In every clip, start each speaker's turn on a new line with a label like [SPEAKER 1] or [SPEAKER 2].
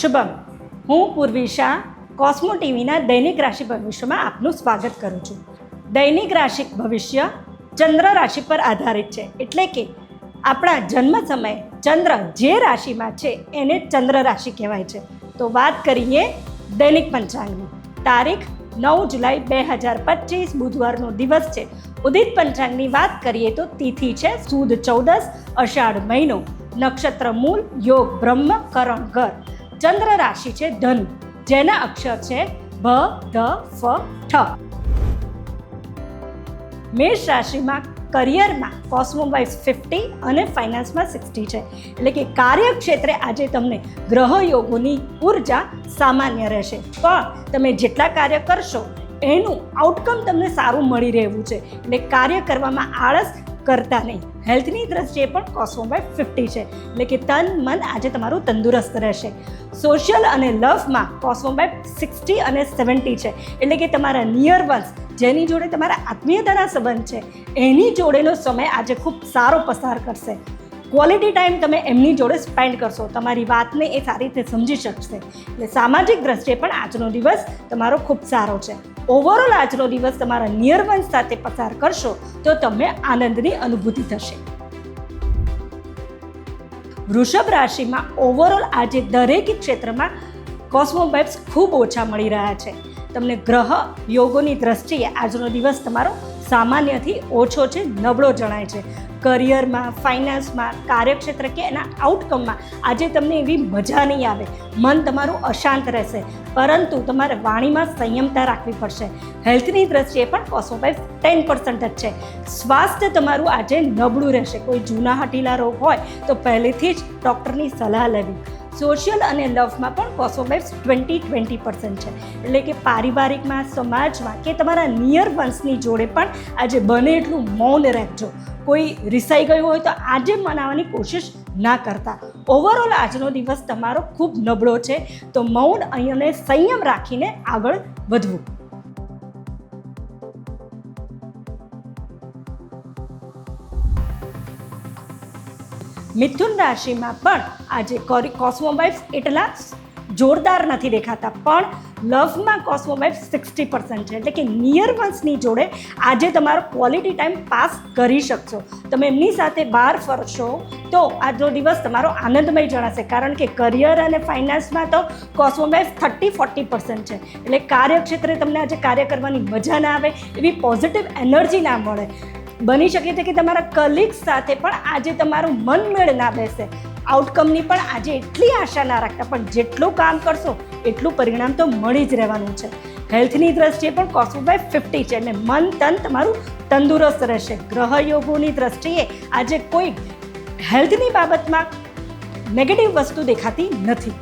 [SPEAKER 1] શુભમ. હું પૂર્વી શાહ કોસ્મો ટીવીના દૈનિક રાશિ ભવિષ્યમાં આપનું સ્વાગત કરું છું. દૈનિક રાશિ ભવિષ્ય ચંદ્ર રાશિ પર આધારિત છે. એટલે કે આપણા જન્મ સમયે ચંદ્ર જે રાશિમાં છે એને ચંદ્ર રાશિ કહેવાય છે. તો વાત કરીએ દૈનિક પંચાંગની. તારીખ નવ જુલાઈ બે હજાર પચીસ બુધવારનો દિવસ છે. ઉદિત પંચાંગની વાત કરીએ તો તિથિ છે સુદ ચૌદસ અષાઢ મહિનો. નક્ષત્ર મૂળ યોગ બ્રહ્મ કરણ ઘર. ચંદ્ર રાશિ છે ધનુ, જેના અક્ષર છે ભ, ધ, ફ, ઠ. મેષ રાશિમાં કરિયરમાં કોસ્મોવાઇઝ ફિફ્ટી અને ફાઇનાન્સમાં સિક્સટી છે. એટલે કે કાર્યક્ષેત્રે આજે તમને ગ્રહ યોગોની ઊર્જા સામાન્ય રહેશે. પણ તમે જેટલા કાર્ય કરશો, એનું આઉટકમ તમને સારું મળી રહેવું છે. એટલે કાર્ય કરવામાં આળસ કરતા નહીં. હેલ્થની દ્રષ્ટિએ પણ કોસ્મોવાઇઝ ફિફ્ટી છે. એટલે કે તન મન આજે તમારું તંદુરસ્ત રહેશે. સોશિયલ અને લવમાં કોસ્મોબાઇટ સિક્સટી અને સેવન્ટી છે. એટલે કે તમારા નિયર વન્સ જેની જોડે તમારા આત્મીયતાના સંબંધ છે, એની જોડેનો સમય આજે ખૂબ સારો પસાર કરશે. ક્વોલિટી ટાઈમ તમે એમની જોડે સ્પેન્ડ કરશો. તમારી વાતને એ સારી રીતે સમજી શકશે. એટલે સામાજિક દ્રષ્ટિએ પણ આજનો દિવસ તમારો ખૂબ સારો છે. ઓવરઓલ આજનો દિવસ તમારા નિયર વન્સ સાથે પસાર કરશો, તો તમને આનંદની અનુભૂતિ થશે. વૃષભ રાશિમાં ઓવરઓલ આજે દરેક ક્ષેત્રમાં કોસ્મોબાઇટ્સ ખૂબ ઓછા મળી રહ્યા છે. તમને ગ્રહ યોગોની દ્રષ્ટિએ આજનો દિવસ તમારો સામાન્યથી ઓછો છે, નબળો જણાય છે. કરિયરમાં ફાઇનાન્સમાં કાર્યક્ષેત્ર કે એના આઉટકમમાં આજે તમને એવી મજા નહીં આવે. મન તમારું અશાંત રહેશે. પરંતુ તમારે વાણીમાં સંયમતા રાખવી પડશે. હેલ્થની દ્રષ્ટિએ પણ કોસ્મોબાઇટ ટેન પર્સન્ટ જ છે. સ્વાસ્થ્ય તમારું આજે નબળું રહેશે. કોઈ જૂના હટીલા રોગ હોય તો પહેલેથી જ ડૉક્ટરની સલાહ લેવી. સોશિયલ અને લવમાં પણ કોસોમેટ્સ ટ્વેન્ટી ટ્વેન્ટી પર્સન્ટ છે. એટલે કે પારિવારિકમાં, સમાજમાં કે તમારા નિયર વંશની જોડે પણ આજે બને એટલું મૌન રાખજો કોઈ રિસાઈ ગયું હોય તો આજે મનાવવાની કોશિશ ના કરતા. ઓવરઓલ આજનો દિવસ તમારો ખૂબ નબળો છે. તો મૌન અહીંયાને સંયમ રાખીને આગળ વધવું. મિથુન રાશિમાં પણ આજે કોસ્મોબાઇટ્સ એટલા જોરદાર નથી દેખાતા, પણ લવમાં કોસ્મોવાઇફ સિક્સટી પર્સન્ટ છે. એટલે કે નિયર વન્સની જોડે આજે તમારો ક્વોલિટી ટાઈમ પાસ કરી શકશો. તમે એમની સાથે બહાર ફરશો તો આજનો દિવસ તમારો આનંદમય જણાશે. કારણ કે કરિયર અને ફાઇનાન્સમાં તો કોસ્મોબાઇટ થર્ટી ફોર્ટી પર્સન્ટ છે. એટલે કાર્યક્ષેત્રે તમને આજે કાર્ય કરવાની મજા ના આવે, એવી પોઝિટિવ એનર્જી ના મળે. બની શકે છે કે તમારા કલીગ્સ સાથે પણ આજે તમારું મન મેળ ના બેસે. આઉટકમની પણ આજે એટલી આશા ના રાખતા, પણ જેટલું કામ કરશો, એટલું પરિણામ તો મળી જ રહેવાનું છે. હેલ્થની દ્રષ્ટિએ પણ કોસ્મોબાઈ ફિફ્ટી છે એટલે મન, તન તમારું તંદુરસ્ત રહેશે. ગ્રહ યોગોની દ્રષ્ટિએ આજે કોઈ હેલ્થની બાબતમાં નેગેટિવ વસ્તુ દેખાતી નથી.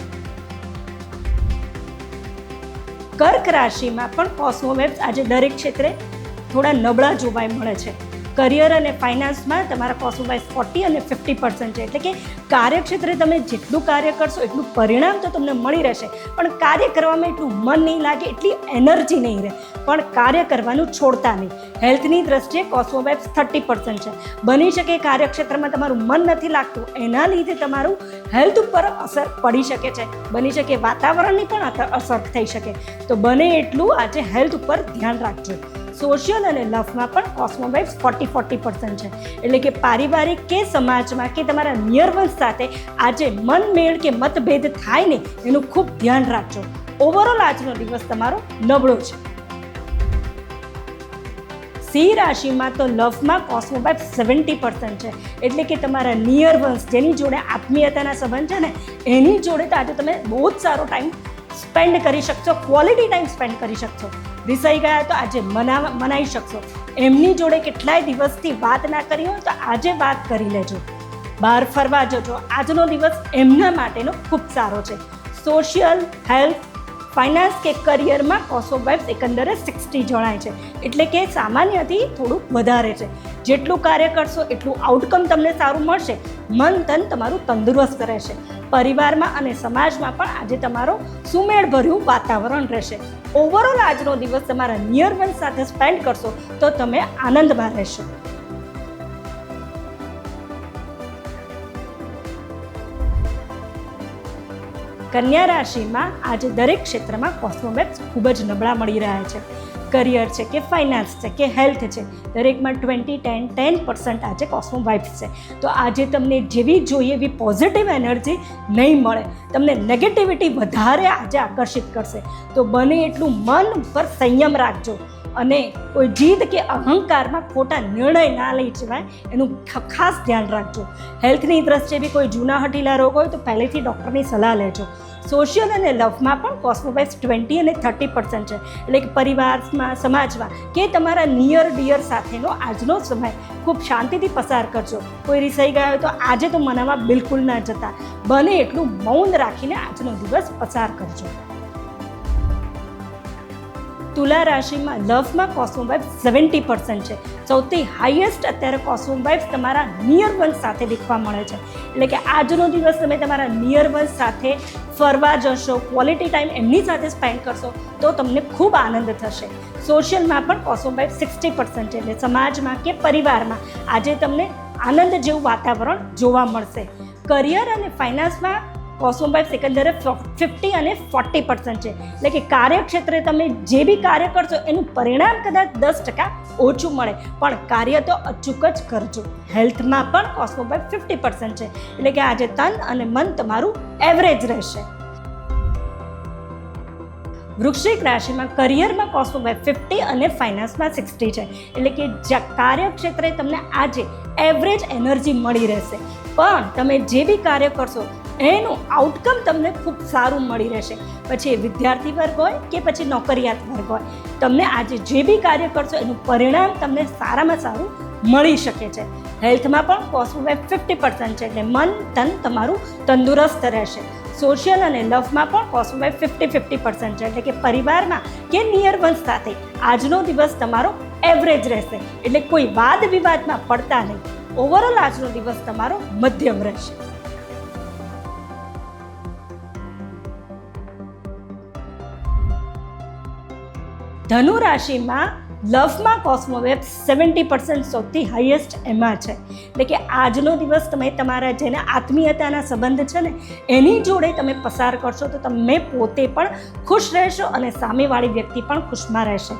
[SPEAKER 1] કર્ક રાશિમાં પણ કોસ્મોવેબ્સ આજે દરેક ક્ષેત્રે થોડા નબળા જોવા મળે છે. કરિયર અને ફાઇનાન્સમાં તમારા કોસ્મોબાઇઝ ફોર્ટી અને ફિફ્ટી પર્સન્ટ છે. એટલે કે કાર્યક્ષેત્રે તમે જેટલું કાર્ય કરશો, એટલું પરિણામ તો તમને મળી રહેશે. પણ કાર્ય કરવામાં એટલું મન નહીં લાગે, એટલી એનર્જી નહીં રહે. પણ કાર્ય કરવાનું છોડતા નહીં. હેલ્થની દ્રષ્ટિએ કોસ્મોબાઇબ્સ થર્ટી પર્સન્ટ છે. બની શકે કાર્યક્ષેત્રમાં તમારું મન નથી લાગતું, એના લીધે તમારું હેલ્થ ઉપર અસર પડી શકે છે. બની શકે વાતાવરણની પણ અસર થઈ શકે. તો બને એટલું આજે હેલ્થ ઉપર ધ્યાન રાખજો. સોશિયલ અને લવમાં પણ કોસ્મોબાઇટ્સ ફોર્ટી ફોર્ટી પર્સન્ટ છે. એટલે કે પારિવારિક કે સમાજમાં કે તમારા નિયર વંશ સાથે આજે મનમેળ કે મતભેદ થાય ને, એનું ખૂબ ધ્યાન રાખજો. ઓવરઓલ આજનો દિવસ તમારો નબળો છે. સિંહ રાશિમાં તો લવમાં કોસ્મોબાઇટ સેવન્ટી પર્સન્ટ છે. એટલે કે તમારા નિયર વંશ જેની જોડે આત્મીયતાના સંબંધ છે ને, એની જોડે તો આજે તમે બહુ જ સારો ટાઈમ સ્પેન્ડ કરી શકશો ક્વોલિટી ટાઈમ સ્પેન્ડ કરી શકશો. રિસાઈ ગયા તો આજે મના, મનાઈ શકશો. એમની જોડે કેટલાય દિવસથી વાત ના કરી હોય તો આજે વાત કરી લેજો. બહાર ફરવા જજો. આજનો દિવસ એમના માટેનો ખૂબ સારો છે. સોશિયલ હેલ્થ ફાઇનાન્સ કે કરિયરમાં કોસોબાઇબ્સ એકંદરે સિક્સટી જણાય છે. એટલે કે સામાન્યથી થોડુંક વધારે છે. જેટલું કાર્ય કરશો એટલું આઉટકમ તમને સારું મળશે. મન તન તમારું તંદુરસ્ત રહેશે. પરિવારમાં અને સમાજમાં પણ આજે તમારો સુમેળભર્યું વાતાવરણ રહેશે. ઓવરઓલ આજનો દિવસ તમારા નિયર વન સાથે સ્પેન્ડ કરશો તો તમે આનંદમાં રહેશો. કન્યા રાશિમાં આજે દરેક ક્ષેત્રમાં કોસ્મોમેપ્સ ખૂબ જ નબળા મળી રહ્યા છે. કરિયર છે કે ફાઇનાન્સ છે કે હેલ્થ છે, દરેકમાં ટ્વેન્ટી ટેન ટેન પર્સન્ટ આજે કોસ્મો વાઇબ્સ છે. તો આજે તમને જેવી જોઈએ એવી પોઝિટિવ એનર્જી નહીં મળે. તમને નેગેટિવિટી વધારે આજે આકર્ષિત કરશે. તો બને એટલું મન પર સંયમ રાખજો. અને કોઈ જીદ કે અહંકારમાં ખોટા નિર્ણય ના લઈ જવાય એનું ખાસ ધ્યાન રાખજો. હેલ્થની દ્રષ્ટિએ બી કોઈ જૂના હટીલા રોગ હોય તો પહેલેથી ડૉક્ટરની સલાહ લેજો. સોશિયલ અને લવમાં પણ કોસ્મોબાઇસ ટ્વેન્ટી અને થર્ટી પર્સન્ટ છે. એટલે કે પરિવારમાં, સમાજમાં કે તમારા નિયર ડિયર સાથેનો આજનો સમય ખૂબ શાંતિથી પસાર કરજો. કોઈ રિસાઈ ગયા હોય તો આજે તો મનામાં બિલકુલ ના જતા. બને એટલું મૌન રાખીને આજનો દિવસ પસાર કરજો. તુલા રાશિમાં લવમાં વાઇફ સેવન્ટી પર્સન્ટ છે. સૌથી હાઈએસ્ટ અત્યારે કોસ્મોબાઇબ્સ તમારા નિયર વન સાથે દેખવા મળે છે. એટલે કે આજનો દિવસ તમે તમારા નિયર વન સાથે ફરવા જશો ક્વોલિટી ટાઈમ એમની સાથે સ્પેન્ડ કરશો, તો તમને ખૂબ આનંદ થશે. સોશિયલમાં પણ કોસ્મોબાઇબ્સ સિક્સટી પર્સન્ટ એટલે સમાજમાં કે પરિવારમાં આજે તમને આનંદ જેવું વાતાવરણ જોવા મળશે. કરિયર અને ફાઇનાન્સમાં કોસ્મોબાઇફ એકંદરે ફિફ્ટી અને ફોર્ટી પર્સન્ટ છે. એટલે કે કાર્યક્ષેત્રે તમે જે બી કાર્ય કરશો, એનું પરિણામ કદાચ દસ ટકા ઓછું મળે. પણ કાર્ય તો અચૂક જ કરજો. હેલ્થમાં પણ કોસ્મોબાઇફ ફિફ્ટી પર્સન્ટ છે. એટલે કે આજે તન અને મન તમારું એવરેજ રહેશે. વૃશ્ચિક રાશિમાં કરિયરમાં કોસ્મોબાઇફ ફિફ્ટી અને ફાઇનાન્સમાં સિક્સટી છે. એટલે કે કાર્યક્ષેત્રે તમને આજે એવરેજ એનર્જી મળી રહેશે. પણ તમે જે બી કાર્ય કરશો એનું આઉટકમ તમને ખૂબ સારું મળી રહેશે. પછી એ વિદ્યાર્થી વર્ગ હોય કે પછી નોકરિયાત વર્ગ હોય, તમને આજે જે બી કાર્ય કરશો એનું પરિણામ તમને સારામાં સારું મળી શકે છે. હેલ્થમાં પણ કોસ્મોબાઇફ ફિફ્ટી પર્સન્ટ છે એટલે મન તન તમારું તંદુરસ્ત રહેશે. સોશિયલ અને લવમાં પણ કોસ્મોબાઇફ ફિફ્ટી ફિફ્ટી પર્સન્ટ છે એટલે કે પરિવારમાં કે નિયર વન્સ સાથે આજનો દિવસ તમારો એવરેજ રહેશે. એટલે કોઈ વાદ વિવાદમાં પડતા નહીં. ઓવરઓલ આજનો દિવસ તમારો મધ્યમ રહેશે. ધનુ રાશિમાં લવમાં કોસ્મોવેબ સેવન્ટી પર્સન્ટ સૌથી હાઈએસ્ટ એમાં છે. એટલે કે આજનો દિવસ તમે તમારા જેને આત્મીયતાના સંબંધ છે ને, એની જોડે તમે પસાર કરશો તો તમે પોતે પણ ખુશ રહેશો અને સામેવાળી વ્યક્તિ પણ ખુશમાં રહેશે.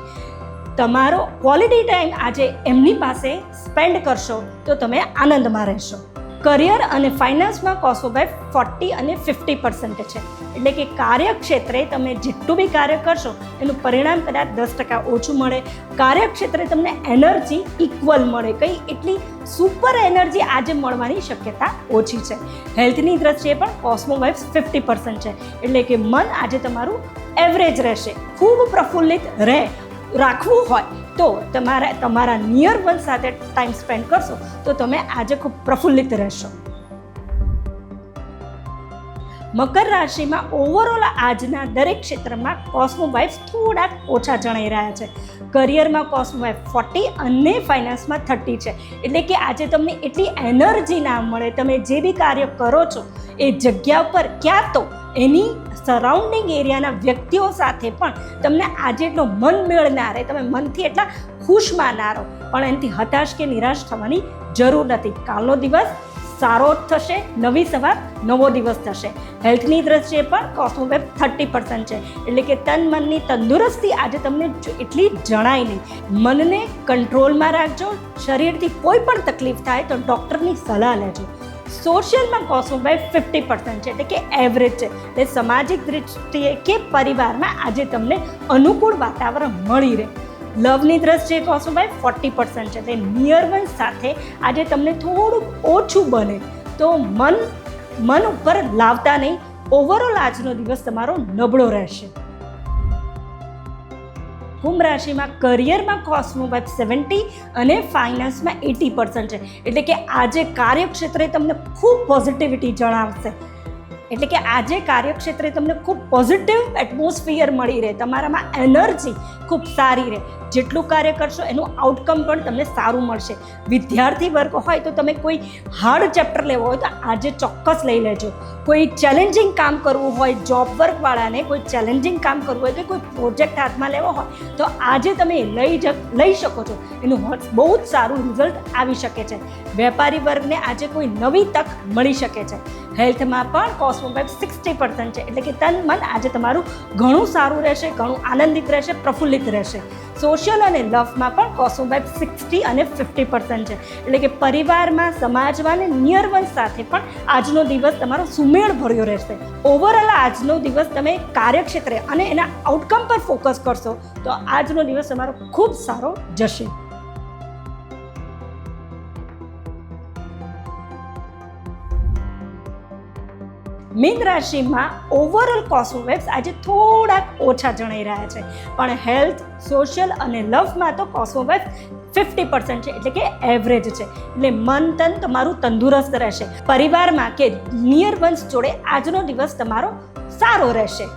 [SPEAKER 1] તમારો ક્વોલિટી ટાઈમ આજે એમની પાસે સ્પેન્ડ કરશો તો તમે આનંદમાં રહેશો. કરિયર અને ફાઇનાન્સમાં કોસ્મોબાઇફ ફોર્ટી અને ફિફ્ટી પર્સન્ટ છે. એટલે કે કાર્યક્ષેત્રે તમે જેટલું બી કાર્ય કરશો, એનું પરિણામ કદાચ દસ ટકા ઓછું મળે. કાર્યક્ષેત્રે તમને એનર્જી ઇક્વલ મળે. કંઈ એટલી સુપર એનર્જી આજે મળવાની શક્યતા ઓછી છે. હેલ્થની દ્રષ્ટિએ પણ કોસ્મોવાઇફ ફિફ્ટી પર્સન્ટ છે. એટલે કે મન આજે તમારું એવરેજ રહેશે. ખૂબ પ્રફુલ્લિત રહે. રાખવું હોય તો તમારા તમારા નિયર વન સાથે ટાઈમ સ્પેન્ડ કરશો, તો તમે આજે ખૂબ પ્રફુલ્લિત રહેશો. મકર રાશિમાં ઓવરઓલ આજના દરેક ક્ષેત્રમાં કોસ્મોવાઇફ્સ થોડાક ઓછા જણાઈ રહ્યા છે. કરિયરમાં કોસ્મોવાઇફ ફોર્ટી અને ફાઇનાન્સમાં થર્ટી છે. એટલે કે આજે તમને એટલી એનર્જી ના મળે. તમે જે બી કાર્ય કરો છો, એ જગ્યા પર ક્યાં તો એની સરાઉન્ડિંગ એરિયાના વ્યક્તિઓ સાથે પણ તમને આજે એટલો મન મેળ ના રહે. તમે મનથી એટલા ખુશમાં ના રહો. પણ એનાથી હતાશ કે નિરાશ થવાની જરૂર નથી. કાલનો દિવસ સારો થશે, નવી સવાર, નવો દિવસ થશે. હેલ્થની દ્રષ્ટિએ પણ કોસ્મોવેબ થર્ટી પર્સન્ટ છે. એટલે કે તન મનની તંદુરસ્તી આજે તમને એટલી જણાય નહીં. મનને કંટ્રોલમાં રાખજો, શરીરથી કોઈ પણ તકલીફ થાય તો ડૉક્ટરની સલાહ લેજો. સોશિયલમાં કોસ્મોવેબ ફિફ્ટી પર્સન્ટ છે, એટલે કે એવરેજ છે. એટલે સામાજિક દૃષ્ટિએ કે પરિવારમાં આજે તમને અનુકૂળ વાતાવરણ મળી રહે. લવની દ્રષ્ટિએ કોસ્મોબાઈ ફોર્ટી પર્સન્ટ છે. તે નિયર વન સાથે આજે તમને થોડુંક ઓછું બને. તો મન મન ઉપર લાવતા નહીં. ઓવરઓલ આજનો દિવસ તમારો નબળો રહેશે. કુંભ રાશિમાં કરિયરમાં કોસ્મોબાઇફ સેવન્ટી અને ફાઇનાન્સમાં એટી પર્સન્ટ છે. એટલે કે આજે કાર્યક્ષેત્રે તમને ખૂબ પોઝિટિવિટી જણાવશે. એટલે કે આજે કાર્યક્ષેત્રે તમને ખૂબ પોઝિટિવ એટમોસ્ફિયર મળી રહે, તમારામાં એનર્જી ખૂબ સારી રહે. જેટલું કાર્ય કરશો એનું આઉટકમ પણ તમને સારું મળશે. વિદ્યાર્થી વર્ગ હોય તો તમે કોઈ હાર્ડ ચેપ્ટર લેવો હોય તો આજે ચોક્કસ લઈ લેજો. કોઈ ચેલેન્જિંગ કામ કરવું હોય જોબ વર્કવાળાને કોઈ ચેલેન્જિંગ કામ કરવું હોય કે કોઈ પ્રોજેક્ટ હાથમાં લેવો હોય તો આજે તમે લઈ જ, લઈ શકો છો. એનું બહુ જ સારું રિઝલ્ટ આવી શકે છે. વેપારી વર્ગને આજે કોઈ નવી તક મળી શકે છે. હેલ્થમાં પણ કોસ્મો વાઇબ્સ સિક્સટી પર્સન્ટ છે. એટલે કે તન મન આજે તમારું ઘણું સારું રહેશે, ઘણું આનંદિત રહેશે, પ્રફુલ્લિત રહેશે. સોશિયલ અને લવમાં પણ કોસ્મો વાઇબ્સ સિક્સટી અને ફિફ્ટી પર્સન્ટ છે. એટલે કે પરિવારમાં, સમાજમાં અને નિયર વન સાથે પણ આજનો દિવસ તમારો સુમેળ ભર્યો રહેશે. ઓવરઓલ આજનો દિવસ તમે કાર્યક્ષેત્રે અને એના આઉટકમ પર ફોકસ કરશો, તો આજનો દિવસ તમારો ખૂબ સારો જશે. મીન રાશિમાં ઓવરઓલ કોસ્મોવેબ્સ આજે થોડાક ઓછા જણાઈ રહ્યા છે. પણ હેલ્થ સોશિયલ અને લવમાં તો કોસ્મોવેબ્સ ફિફ્ટી પર્સન્ટ છે, એટલે કે એવરેજ છે. એટલે મન, તન તમારું તંદુરસ્ત રહેશે. પરિવારમાં કે નિયર વન્સ જોડે આજનો દિવસ તમારો સારો રહેશે.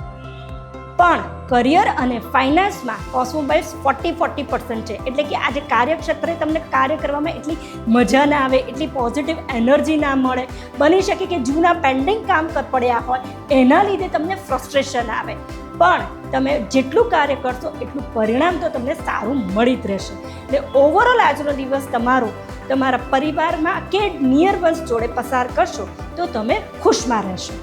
[SPEAKER 1] પણ કરિયર અને ફાઇનાન્સમાં cosmo vibes forty forty percent છે. એટલે કે આજે કાર્યક્ષેત્રે તમને કાર્ય કરવામાં એટલી મજા ના આવે, એટલી પોઝિટિવ એનર્જી ના મળે. બની શકે કે જૂના પેન્ડિંગ કામ કર પડ્યા હોય, એના લીધે તમને ફ્રસ્ટ્રેશન આવે. પણ તમે જેટલું કાર્ય કરશો, એટલું પરિણામ તો તમને સારું મળી જ રહેશે. એટલે ઓવરઓલ આજનો દિવસ તમારો, તમારા પરિવારમાં કે નિયર વન્સ જોડે પસાર કરશો, તો તમે ખુશમાં રહેશો.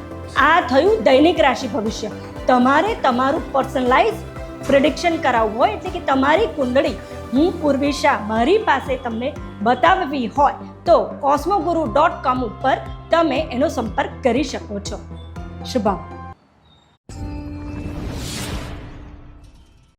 [SPEAKER 1] આ થયું દૈનિક રાશિ ભવિષ્ય. તમારે તમારું પર્સનલાઇઝ પ્રિડિક્શન કરાવવું હોય એટલે કે તમારી કુંડળી, હું પૂર્વિશા મારી પાસે તમને બતાવવી હોય તો કોસ્મોગુરુ ડોટ કોમ ઉપર તમે એનો સંપર્ક કરી શકો છો. શુભમ